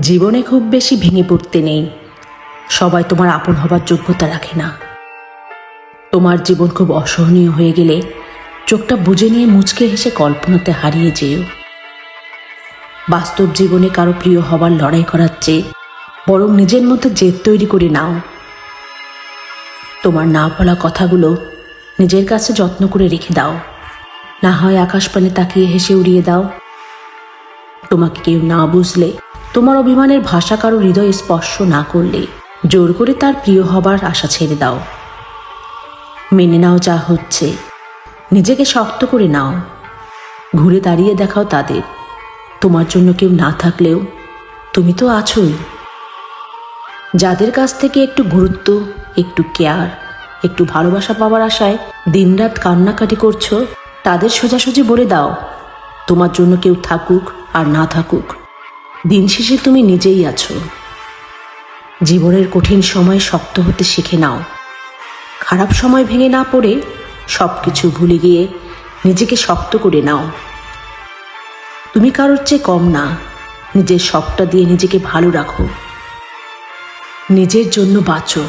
জীবনে খুব বেশি ভেঙে পড়তে নেই। সবাই তোমার আপন হবার যোগ্যতা রাখে না। তোমার জীবন খুব অসহনীয় হয়ে গেলে চোখটা বুঝে নিয়ে মুচকে হেসে কল্পনাতে হারিয়ে যেও। বাস্তব জীবনে কারও প্রিয় হবার লড়াই করার চেয়ে বরং নিজের মধ্যে জেদ তৈরি করে নাও। তোমার না বলা কথাগুলো নিজের কাছে যত্ন করে রেখে দাও। না হয় আকাশপানে তাকিয়ে হেসে উড়িয়ে দাও। তোমাকে কেউ না বুঝলে তোমার অভিমানের ভাষা কারও হৃদয় স্পর্শ না করলে জোর করে তার প্রিয় হবার আশা ছেড়ে দাও। মেনে নাও যা হচ্ছে। নিজেকে শক্ত করে নাও। ঘুরে দাঁড়িয়ে দেখাও তাদের। তোমার জন্য কেউ না থাকলেও তুমি তো আছোই। যাদের কাছ থেকে একটু গুরুত্ব, একটু কেয়ার, একটু ভালোবাসা পাওয়ার আশায় দিনরাত কান্নাকাটি করছ, তাদের সোজাসুজি বলে দাও। তোমার জন্য কেউ থাকুক আর না থাকুক। দিন শেষে তুমি নিজেই আছো। জীবনের কঠিন সময় শক্ত হতে শিখে নাও। খারাপ সময় ভেঙে না পড়ে সব কিছু ভুলে গিয়ে নিজেকে শক্ত করে নাও। তুমি কারোর চেয়ে কম না। নিজের শখটা দিয়ে নিজেকে ভালো রাখো। নিজের জন্য বাঁচো।